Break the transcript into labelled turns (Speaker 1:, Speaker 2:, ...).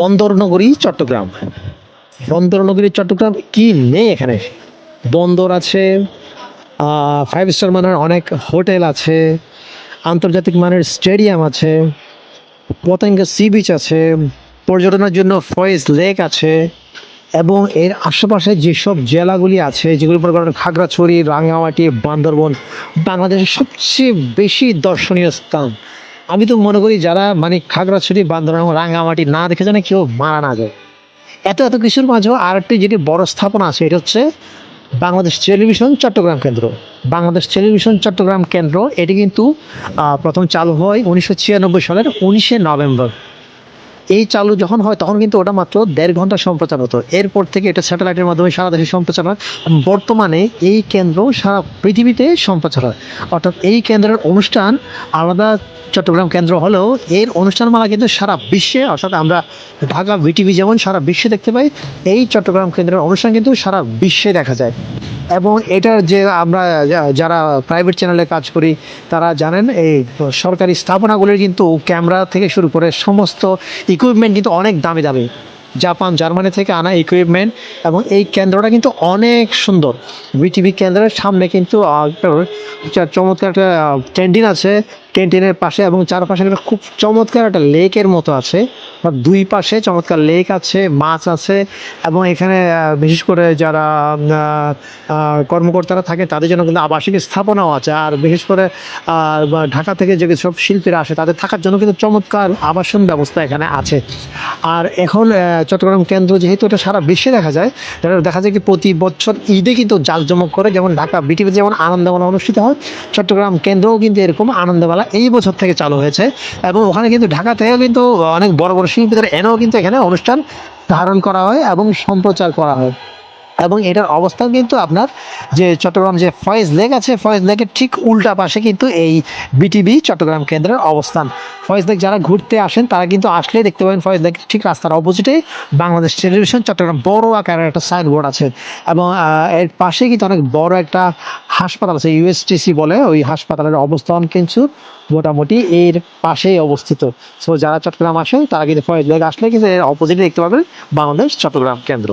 Speaker 1: বন্দর নগরী চট্টগ্রাম। বন্দর নগরী চট্টগ্রাম কি নেই এখানে? বন্দর আছে ফাইভ স্টার মানের অনেক হোটেল আছে, আন্তর্জাতিক মানের স্টেডিয়াম আছে, পতেঙ্গা সি বিচ আছে, পর্যটনের জন্য ফয়েজ লেক আছে, এবং এর আশেপাশে যেসব জেলাগুলি আছে যেগুলি মনে করেন খাগড়াছড়ি রাঙামাটি বান্দরবন বাংলাদেশের সবচেয়ে বেশি দর্শনীয় স্থান। আমি তো মনে করি যারা মানে খাগড়াছড়ি, বান্দরবন এবং রাঙামাটি না দেখে জানে কেউ মারা না যায়। এত এত কিছুর মাঝেও আরেকটি যেটি বড় স্থাপনা আছে, এটা হচ্ছে বাংলাদেশ টেলিভিশন চট্টগ্রাম কেন্দ্র। বাংলাদেশ টেলিভিশন চট্টগ্রাম কেন্দ্র, এটি কিন্তু প্রথম চালু হয় উনিশশো ছিয়ানব্বই সালের উনিশে নভেম্বর। এই চালু যখন হয়, তখন কিন্তু ওটা মাত্র দেড় ঘণ্টা সম্প্রচার হতো। এরপর থেকে এটা স্যাটেলাইটের মাধ্যমে সারা দেশে সম্প্রচার হয়। বর্তমানে এই কেন্দ্র সারা পৃথিবীতে সম্প্রচার হয়। অর্থাৎ এই কেন্দ্রের অনুষ্ঠান আলাদা চট্টগ্রাম কেন্দ্র হলেও এর অনুষ্ঠানমালা কিন্তু সারা বিশ্বে, অর্থাৎ আমরা ঢাকা ভিটিভি যেমন সারা বিশ্বে দেখতে পাই, এই চট্টগ্রাম কেন্দ্রের অনুষ্ঠান কিন্তু সারা বিশ্বে দেখা যায়। এবং এটার যে আমরা যারা প্রাইভেট চ্যানেলে কাজ করি, তারা জানেন এই সরকারি স্থাপনাগুলির কিন্তু ক্যামেরা থেকে শুরু করে সমস্ত ইকুইপমেন্ট কিন্তু অনেক দামি দামি। জাপান, জার্মানি থেকে আনা ইকুইপমেন্ট এবং এই কেন্দ্রটা কিন্তু অনেক সুন্দর। বিটিভি কেন্দ্রের সামনে কিন্তু চমৎকার একটা ক্যান্টিন আছে। ক্যান্টিনের পাশে এবং চারপাশে একটা খুব চমৎকার একটা লেকের মতো আছে। দুই পাশে চমৎকার লেক আছে, মাছ আছে এবং এখানে বিশেষ করে যারা কর্মকর্তারা থাকে তাদের জন্য কিন্তু আবাসিক স্থাপনাও আছে। আর বিশেষ করে ঢাকা থেকে যে সব শিল্পীরা আসে তাদের থাকার জন্য কিন্তু চমৎকার আবাসন ব্যবস্থা এখানে আছে। আর এখন চট্টগ্রাম কেন্দ্র যেহেতু এটা সারা বিশ্বে দেখা যায় দেখা যায় কি প্রতি বছর ঈদে কিন্তু জাঁকজমক করে, যেমন ঢাকা বিটিভি যেমন আনন্দমেলা অনুষ্ঠিত হয়, চট্টগ্রাম কেন্দ্রও কিন্তু এরকম আনন্দমেলা এই বছর থেকে চালু হয়েছে। এবং ওখানে কিন্তু ঢাকা থেকেও কিন্তু অনেক বড় বড় শিল্পীদের এনেও কিন্তু এখানে অনুষ্ঠান ধারণ করা হয় এবং সম্প্রচার করা হয়। এবং এটার অবস্থান কিন্তু আপনার যে চট্টগ্রাম যে ফয়েজ লেক আছে, ফয়েজ লেকের ঠিক উল্টা পাশে কিন্তু এই বিটিভি চট্টগ্রাম কেন্দ্রের অবস্থান। ফয়েজ লেক যারা ঘুরতে আসেন, তারা কিন্তু আসলেই দেখতে পাবেন ফয়েজ লেক ঠিক রাস্তার অপোজিটে বাংলাদেশ টেলিভিশন, চট্টগ্রাম বড় আকারের একটা সাইনবোর্ড আছে। এবং এর পাশে কিন্তু অনেক বড় একটা হাসপাতাল আছে ইউএসটিসি বলে, ওই হাসপাতালের অবস্থান কিন্তু মোটামুটি এর পাশেই অবস্থিত। সো যারা চট্টগ্রাম আসেন, তারা কিন্তু ফয়েজ লেক আসলে কিন্তু এর অপোজিটে দেখতে পাবেন বাংলাদেশ চট্টগ্রাম কেন্দ্র।